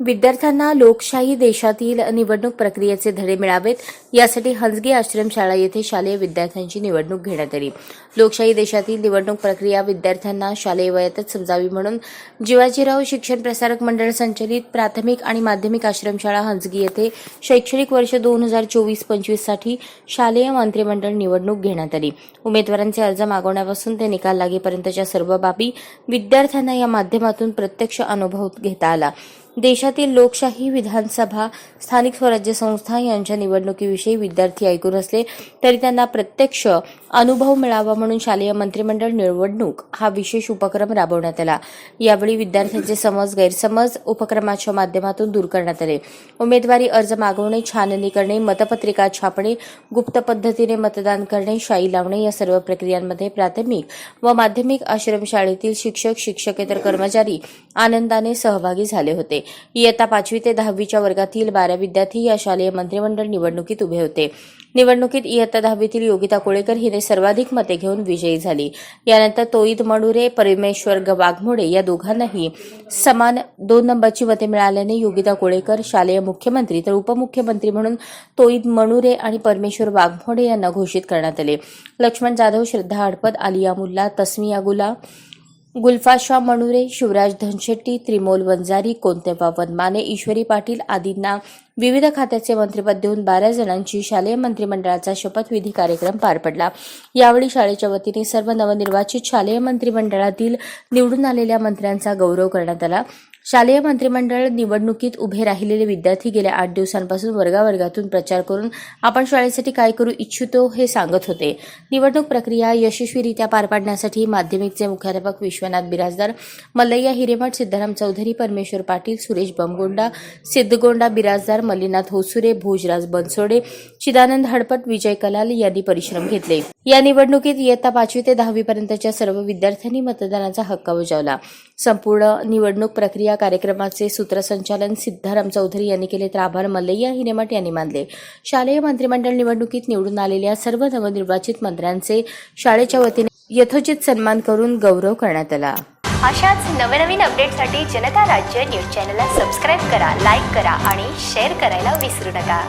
विद्यार्थ्यांना लोकशाही देशातील निवडणूक प्रक्रियेचे धडे मिळावेत. यासाठी हंजगे आश्रमशाळा येथे शालेय विद्यार्थ्यांची निवडणूक घेण्यात आली. लोकशाही देशातील निवडणूक प्रक्रिया विद्यार्थ्यांना शालेय वयातच समजावी म्हणून जिवाजीराव शिक्षण प्रसारक मंडळ संचलित प्राथमिक आणि माध्यमिक आश्रमशाळा हंजगी येथे शैक्षणिक वर्ष दोन हजार चोवीस पंचवीससाठी शालेय मंत्रिमंडळ निवडणूक घेण्यात आली. उमेदवारांचे अर्ज मागवण्यापासून ते निकाल लागेपर्यंतच्या सर्व बाबी विद्यार्थ्यांना या माध्यमातून प्रत्यक्ष अनुभव घेता आला. देशातील लोकशाही विधानसभा स्थानिक स्वराज्य संस्था यांच्या निवडणुकीविषयी विद्यार्थी ऐकून असले तरी त्यांना प्रत्यक्ष अनुभव मिळावा म्हणून शालेय मंत्रिमंडळ निवडणूक हा विशेष उपक्रम राबवण्यात आला. यावेळी विद्यार्थ्यांचे समज गैरसमज उपक्रमाच्या माध्यमातून दूर करण्यात आले. उमेदवारी अर्ज मागवणे छाननी करणे मतपत्रिका छापणे गुप्त पद्धतीने मतदान करणे शाई लावणे या सर्व प्रक्रियांमध्ये प्राथमिक व माध्यमिक आश्रमशाळेतील शिक्षक शिक्षकेतर कर्मचारी आनंदाने सहभागी झाले होते. इयत्ता पाचवी ते दहावीच्या वर्गातील बारा विद्यार्थी या शालेय मंत्रिमंडळ निवडणुकीत उभे होते. निवडणुकीत इयत्ता दहावीतील योगिता कोळेकर हिने सर्वाधिक मते घेऊन विजयी झाली. यानंतर तोईद मणुरे परमेश्वर वाघमोडे या दोघांनाही समान दोन नंबरची मते मिळाल्याने योगिता कोळेकर शालेय मुख्यमंत्री तर उपमुख्यमंत्री म्हणून तोईद मणुरे आणि परमेश्वर वाघमोडे यांना घोषित करण्यात आले. लक्ष्मण जाधव श्रद्धा हडपत आलिया मुल्ला तस्मिया गुला गुल्फा मणुरे शिवराज धनशेट्टी त्रिमोल वंजारी कोंतेबा वनमाने ईश्वरी पाटील आदींना विविध खात्याचे मंत्रिपद देऊन बारा जणांची शालेय मंत्रिमंडळाचा शपथविधी कार्यक्रम पार पडला. यावेळी शाळेच्या वतीने सर्व नवनिर्वाचित शालेय मंत्रिमंडळातील निवडून आलेल्या मंत्र्यांचा गौरव करण्यात आला. शालेय मंत्रिमंडळ निवडणुकीत उभे राहिलेले विद्यार्थी गेल्या आठ दिवसांपासून वर्गावर्गातून प्रचार करून आपण शाळेसाठी काय करू इच्छितो हे सांगत होते. निवडणूक प्रक्रिया यशस्वीरित्या पार पाडण्यासाठी माध्यमिकचे मुख्याध्यापक विश्वनाथ बिराजदार मल्लय्या हिरेमठ सिद्धाराम चौधरी परमेश्वर पाटील सुरेश बमगोंडा सिद्धगोंडा बिराजदार मल्लीनाथ होसुरे भोजराज बनसोडे चिदानंद हडपट विजय कलाल यांनी परिश्रम घेतले. या निवडणुकीत इयत्ता पाचवी ते दहावी पर्यंतच्या सर्व विद्यार्थ्यांनी मतदानाचा हक्क बजावला. संपूर्ण निवडणूक प्रक्रिया कार्यक्रमाचे सूत्रसंचालन सिद्धाराम चौधरी यांनी केले तर आभार मल्लय्या हिनेमट यांनी मानले. शालेय मंत्रिमंडळ निवडणुकीत निवडून आलेल्या सर्व नवनिर्वाचित मंत्र्यांचे शाळेच्या वतीने यथोचित सन्मान करून गौरव करण्यात आला. अशाच नवनवीन अपडेटसाठी जनता राज्य न्यूज चॅनलला सबस्क्राईब करा लाईक करा आणि शेअर करायला विसरू नका.